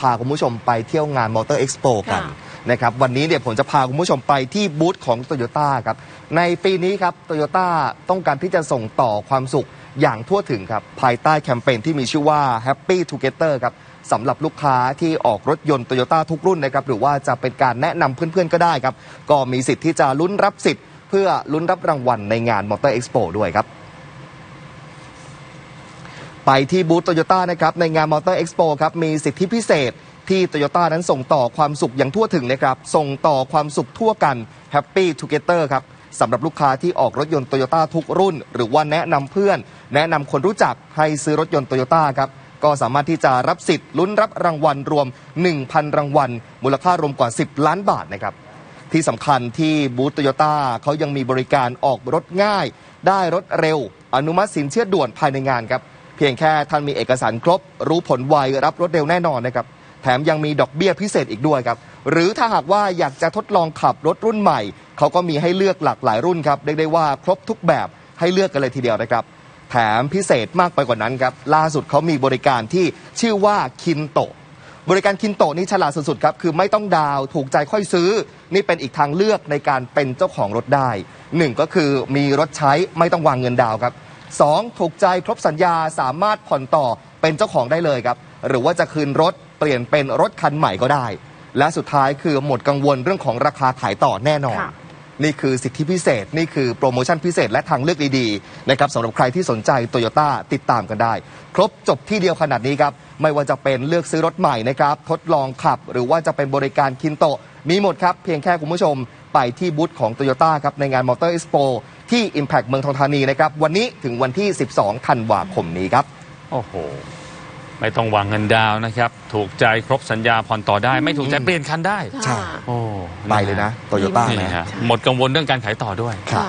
พาคุณผู้ชมไปเที่ยวงานมอเตอร์เอ็กซ์โปกันค่ะนะครับวันนี้เนี่ยผมจะพาคุณผู้ชมไปที่บูธของ t o y ยต้ครับ ในปีนี้ครับโตโยต้าต้องการที่จะส่งต่อความสุขอย่างทั่วถึงครับ ภายใต้แคมเปญที่มีชื่อว่า Happy Together ครับสำหรับลูกค้าที่ออกรถยนต์โตโยต้าทุกรุ่นนะครับหรือว่าจะเป็นการแนะนำเพื่อนๆก็ได้ครับ ก็มีสิทธิ์ที่จะลุ้นรับสิทธิ์ เพื่อลุ้นรับรางวัลในงานมอเตอร์เอ็กซ์โปด้วยครับ ไปที่บูธโตโยต้านะครับในงานมอเตอร์เอ็กซ์โปครับมีสิทธิพิเศษที่โตโยต้านั้นส่งต่อความสุขอย่างทั่วถึงนะครับ ส่งต่อความสุขทั่วกัน Happy Together ครับสำหรับลูกค้าที่ออกรถยนต์โตโยต้าทุกรุ่น หรือว่าแนะนำเพื่อน แนะนำคนรู้จักให้ซื้อรถยนต์โตโยต้าครับก็สามารถที่จะรับสิทธิ์ลุ้นรับรางวัลรวม 1,000 รางวัล มูลค่ารวมกว่า 10 ล้านบาทนะครับที่สำคัญที่บูธโตโยต้าเขายังมีบริการออกรถง่าย ได้รถเร็ว อนุมัติสินเชื่อด่วนภายในงานครับ พียงแค่ท่านมีเอกสารครบ รู้ผลไวรับรถเร็วแน่นอนนะครับ แถมยังมีดอกเบี้ยพิเศษอีกด้วยครับ หรือถ้าหากว่าอยากจะทดลองขับรถรุ่นใหม่ เขาก็มีให้เลือกหลากหลายรุ่นครับเรียกได้ว่าครบทุกแบบให้เลือกกันเลยทีเดียวนะครับ แถมพิเศษมากไปกว่านั้นครับ ล่าสุดเขามีบริการที่ชื่อว่าคินโตบริการคินโตนี่ฉลาดสุดๆครับ คือไม่ต้องดาวถูกใจค่อยซื้อ นี่เป็นอีกทางเลือกในการเป็นเจ้าของรถได้หนึ่งก็คือมีรถใช้ไม่ต้องวางเงินดาวครับ สองถูกใจครบสัญญาสามารถผ่อนต่อเป็นเจ้าของได้เลยครับ หรือว่าจะคืนรถเปลี่ยนเป็นรถคันใหม่ก็ได้ และสุดท้ายคือหมดกังวลเรื่องของราคาขายต่อแน่นอน ค่ะ นี่คือสิทธิพิเศษ นี่คือโปรโมชั่นพิเศษและทางเลือกดีๆนะครับสำหรับใครที่สนใจโตโยต้าติดตามกันได้ ครบจบที่เดียวขนาดนี้ครับ ไม่ว่าจะเป็นเลือกซื้อรถใหม่นะครับ ทดลองขับ หรือว่าจะเป็นบริการคินโตะมีหมดครับ เพียงแค่คุณผู้ชมไปที่บูธของโตโยต้าครับในงานมอเตอร์เอ็กซ์โป ที่ Impact เมืองทองธานีนะครับวันนี้ถึงวันที่ 12 ธันวาคมนี้ครับ โอ้โห ไม่ต้องวางเงินดาวน์นะครับ ถูกใจครบสัญญาผ่อนต่อได้ ไม่ถูกใจอืมเปลี่ยนคันได้ ใช่ค่ะโอ้ไปเลยนะโตโยต้านี่นะฮะหมดกังวลเรื่องการขายต่อด้วย ครับ ค่ะ